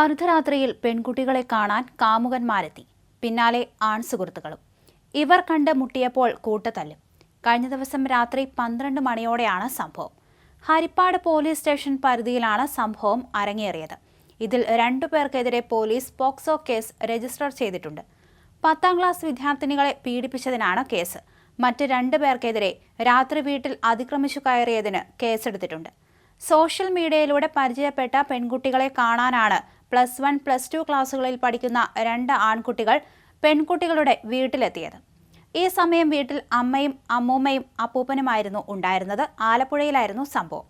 അർദ്ധരാത്രിയിൽ പെൺകുട്ടികളെ കാണാൻ കാമുകന്മാരെത്തി. പിന്നാലെ ആൺസുഹൃത്തുക്കളും. ഇവർ കണ്ട് മുട്ടിയപ്പോൾ കൂട്ടത്തല്ലും. കഴിഞ്ഞ ദിവസം രാത്രി പന്ത്രണ്ട് മണിയോടെയാണ് സംഭവം. ഹരിപ്പാട് പോലീസ് സ്റ്റേഷൻ പരിധിയിലാണ് സംഭവം അരങ്ങേറിയത്. ഇതിൽ രണ്ടു പേർക്കെതിരെ പോലീസ് പോക്സോ കേസ് രജിസ്റ്റർ ചെയ്തിട്ടുണ്ട്. പത്താം ക്ലാസ് വിദ്യാർത്ഥിനികളെ പീഡിപ്പിച്ചതിനാണ് കേസ്. മറ്റ് രണ്ടു പേർക്കെതിരെ രാത്രി വീട്ടിൽ അതിക്രമിച്ചു കയറിയതിന് കേസെടുത്തിട്ടുണ്ട്. സോഷ്യൽ മീഡിയയിലൂടെ പരിചയപ്പെട്ട പെൺകുട്ടികളെ കാണാനാണ് പ്ലസ് വൺ പ്ലസ് ടു ക്ലാസ്സുകളിൽ പഠിക്കുന്ന രണ്ട് ആൺകുട്ടികൾ പെൺകുട്ടികളുടെ വീട്ടിലെത്തിയത്. ഈ സമയം വീട്ടിൽ അമ്മയും അമ്മൂമ്മയും അപ്പൂപ്പനുമായിരുന്നു ഉണ്ടായിരുന്നത്. ആലപ്പുഴയിലായിരുന്നു സംഭവം.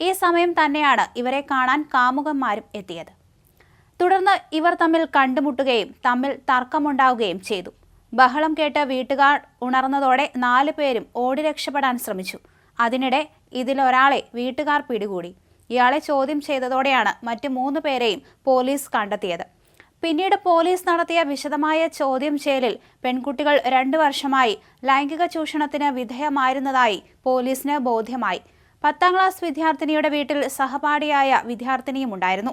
ഈ സമയം തന്നെയാണ് ഇവരെ കാണാൻ കാമുകന്മാരും എത്തിയത്. തുടർന്ന് ഇവർ തമ്മിൽ കണ്ടുമുട്ടുകയും തമ്മിൽ തർക്കമുണ്ടാവുകയും ചെയ്തു. ബഹളം കേട്ട് വീട്ടുകാർ ഉണർന്നതോടെ നാലു പേരും ഓടി രക്ഷപ്പെടാൻ ശ്രമിച്ചു. അതിനിടെ ഇതിലൊരാളെ വീട്ടുകാർ പിടികൂടി. ഇയാളെ ചോദ്യം ചെയ്തതോടെയാണ് മറ്റ് മൂന്ന് പേരെയും പോലീസ് കണ്ടെത്തിയത്. പിന്നീട് പോലീസ് നടത്തിയ വിശദമായ ചോദ്യം ചെയ്യലിൽ പെൺകുട്ടികൾ രണ്ടു വർഷമായി ലൈംഗിക ചൂഷണത്തിന് വിധേയമായിരുന്നതായി പോലീസിന് ബോധ്യമായി. പത്താം ക്ലാസ് വിദ്യാർത്ഥിനിയുടെ വീട്ടിൽ സഹപാഠിയായ വിദ്യാർത്ഥിനിയും ഉണ്ടായിരുന്നു.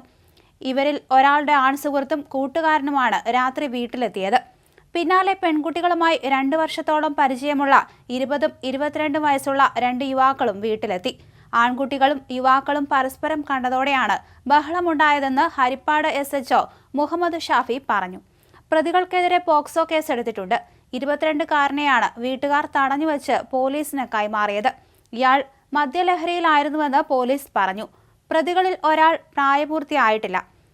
ഇവരിൽ ഒരാളുടെ ആൺസുഹൃത്തും കൂട്ടുകാരനുമാണ് രാത്രി വീട്ടിലെത്തിയത്. പിന്നാലെ പെൺകുട്ടികളുമായി രണ്ടു വർഷത്തോളം പരിചയമുള്ള ഇരുപതും ഇരുപത്തിരണ്ടും വയസ്സുള്ള രണ്ട് യുവാക്കളും വീട്ടിലെത്തി. ആൺകുട്ടികളും യുവാക്കളും പരസ്പരം കണ്ടതോടെയാണ് ബഹളമുണ്ടായതെന്ന് ഹരിപ്പാട് എസ് എച്ച്ഒ മുഹമ്മദ് ഷാഫി പറഞ്ഞു. പ്രതികൾക്കെതിരെ പോക്സോ കേസ് എടുത്തിട്ടുണ്ട് ഇരുപത്തിരണ്ടുകാരനെയാണ് വീട്ടുകാർ തടഞ്ഞുവെച്ച് പോലീസിന് കൈമാറിയത്. ഇയാൾ മദ്യലഹരിയിലായിരുന്നുവെന്ന് പോലീസ് പറഞ്ഞു. പ്രതികളിൽ ഒരാൾ പ്രായപൂർത്തിയായിട്ടില്ല.